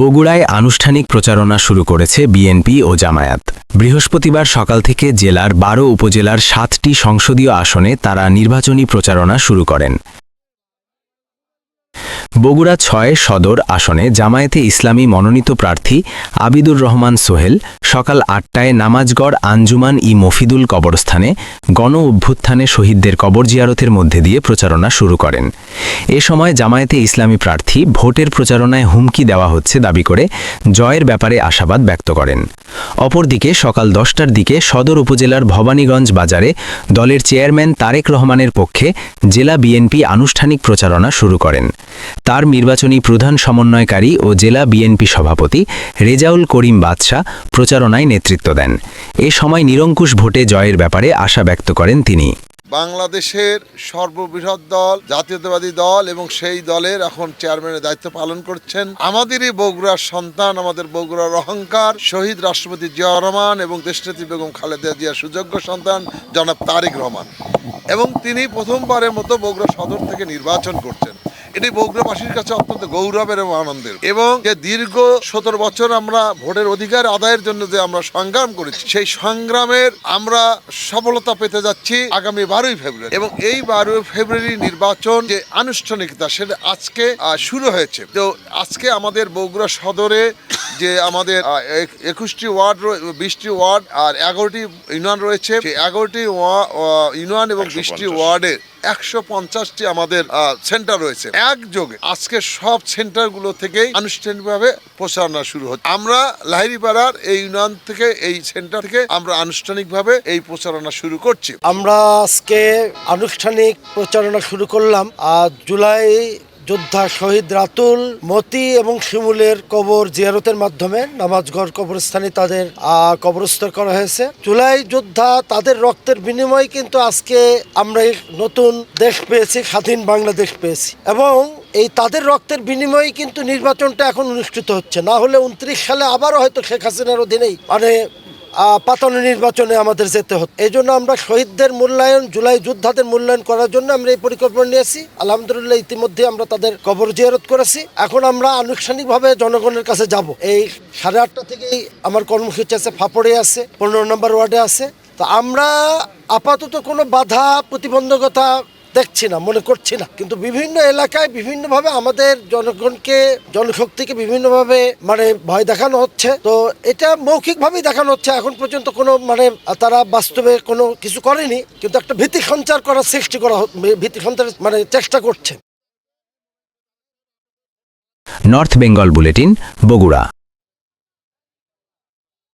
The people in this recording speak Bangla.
বগুড়ায় আনুষ্ঠানিক প্রচারণা শুরু করেছে বিএনপি ও জামায়াত। বৃহস্পতিবার সকাল থেকে জেলার বারো উপজেলার সাতটি সংসদীয় আসনে তারা নির্বাচনী প্রচারণা শুরু করেন। বগুড়া ছয় সদর আসনে জামায়াতে ইসলামী মনোনীত প্রার্থী আবিদুর রহমান সোহেল সকাল আটটায় নামাজগড় আঞ্জুমান ই মফিদুল কবরস্থানে গণ অভ্যুত্থানে শহীদদের কবর জিয়ারতের মধ্যে দিয়ে প্রচারণা শুরু করেন। এ সময় জামায়াতে ইসলামী প্রার্থী ভোটের প্রচারণায় হুমকি দেওয়া হচ্ছে দাবি করে জয়ের ব্যাপারে আশাবাদ ব্যক্ত করেন। অপরদিকে সকাল দশটার দিকে সদর উপজেলার ভবানীগঞ্জ বাজারে দলের চেয়ারম্যান তারেক রহমানের পক্ষে জেলা বিএনপি আনুষ্ঠানিক প্রচারণা শুরু করেন। তার নির্বাচনী প্রধান সমন্বয়কারী ও জেলা বিএনপি সভাপতি রেজাউল করিম বাদশাহ প্রচারণায় নেতৃত্ব দেন। এ সময় নিরঙ্কুশ ভোটে জয়ের ব্যাপারে আশা ব্যক্ত করেন তিনি। বাংলাদেশের সর্ববৃহৎ দল, জাতীয়তাবাদী দল এবং সেই দলের এখন চেয়ারম্যানের দায়িত্ব পালন করছেন আমাদেরই বগুড়ার সন্তান, আমাদের বগুড়ার অহংকার, শহীদ রাষ্ট্রপতি জিয়া রহমান এবং দেশনেত্রী বেগম খালেদা জিয়ার সুযোগ্য সন্তান জনাব তারেক রহমান। এবং তিনি প্রথমবারের মতো বগুড়া সদর থেকে নির্বাচন করছেন। এটি বগুড়াবাসীর কাছে অত্যন্ত গৌরবের এবং আনন্দের। এবং যে দীর্ঘ সতেরো বছর আমরা ভোটের অধিকার আদায়ের জন্য যে আমরা সংগ্রাম করেছি, সেই সংগ্রামের আমরা সফলতা পেতে যাচ্ছি আগামী বারোই ফেব্রুয়ারি। এবং এই বারোই ফেব্রুয়ারি নির্বাচন যে আনুষ্ঠানিকতা, সেটা আজকে শুরু হয়েছে। তো আজকে আমাদের বগুড়া সদরে যে আমাদের এক- একুশটি ওয়ার্ড বিশটি ওয়ার্ড আর এগারোটি ইউনিয়ন রয়েছে সেই এগারোটি ওয়া- ইউনিয়ন এবং বিশটি ওয়ার্ডে একশো পঞ্চাশটি আমাদের সেন্টার রয়েছে। একযোগে আজকে সব সেন্টারগুলো থেকেই আনুষ্ঠানিকভাবে প্রচারণা শুরু হচ্ছে। আমরা লাহিরিপাড়ার এই ইউনিয়ন থেকে এই সেন্টার থেকে আমরা আনুষ্ঠানিকভাবে এই প্রচারণা শুরু করছি। আমরা আজকে আনুষ্ঠানিক প্রচারণা শুরু করলাম। আর জুলাই যোদ্ধা শহীদ রাতুল, মতি এবং শিমুলের কবর জিয়ারতের মাধ্যমে নামাজগড় কবরস্থানে তাদের কবরস্থ করা হয়েছে। জুলাই যোদ্ধা তাদের রক্তের বিনিময়ে কিন্তু আজকে আমরা নতুন দেশ পেয়েছি, স্বাধীন বাংলাদেশ পেয়েছি। এবং এই তাদের রক্তের বিনিময়ে কিন্তু নির্বাচনটা এখন অনুষ্ঠিত হচ্ছে। না হলে উনত্রিশ সালে আবারও হয়তো শেখ হাসিনার অধীনেই মানে পাতানো নির্বাচনে আমাদের যেতে হতো। এই জন্য আমরা শহীদদের মূল্যায়ন, জুলাই যোদ্ধাদের মূল্যায়ন করার জন্য আমরা এই পরিকল্পনা নিয়েছি। আলহামদুলিল্লাহ ইতিমধ্যে আমরা তাদের কবর জিয়ারত করেছি। এখন আমরা আনুষ্ঠানিকভাবে জনগণের কাছে যাব। এই সাড়ে আটটা থেকেই আমার কর্মসূচি আছে, ফাপড়ে আছে, পনেরো নম্বর ওয়ার্ডে আছে। তো আমরা আপাতত কোনো বাধা, প্রতিবন্ধকতা দেখছি না, মনে করছি না। কিন্তু বিভিন্ন এলাকায় বিভিন্নভাবে আমাদের জনগণকে, জনশক্তিকে বিভিন্নভাবে মানে ভয় দেখানো হচ্ছে। তো এটা মৌখিকভাবেই দেখানো হচ্ছে। এখন পর্যন্ত কোনো মানে তারা বাস্তবে কোনো কিছু করেনি, কিন্তু একটা ভীতি সঞ্চার করার সৃষ্টি করা ভীতি সঞ্চার মানে চেষ্টা করছে। North Bengal bulletin, Bogura.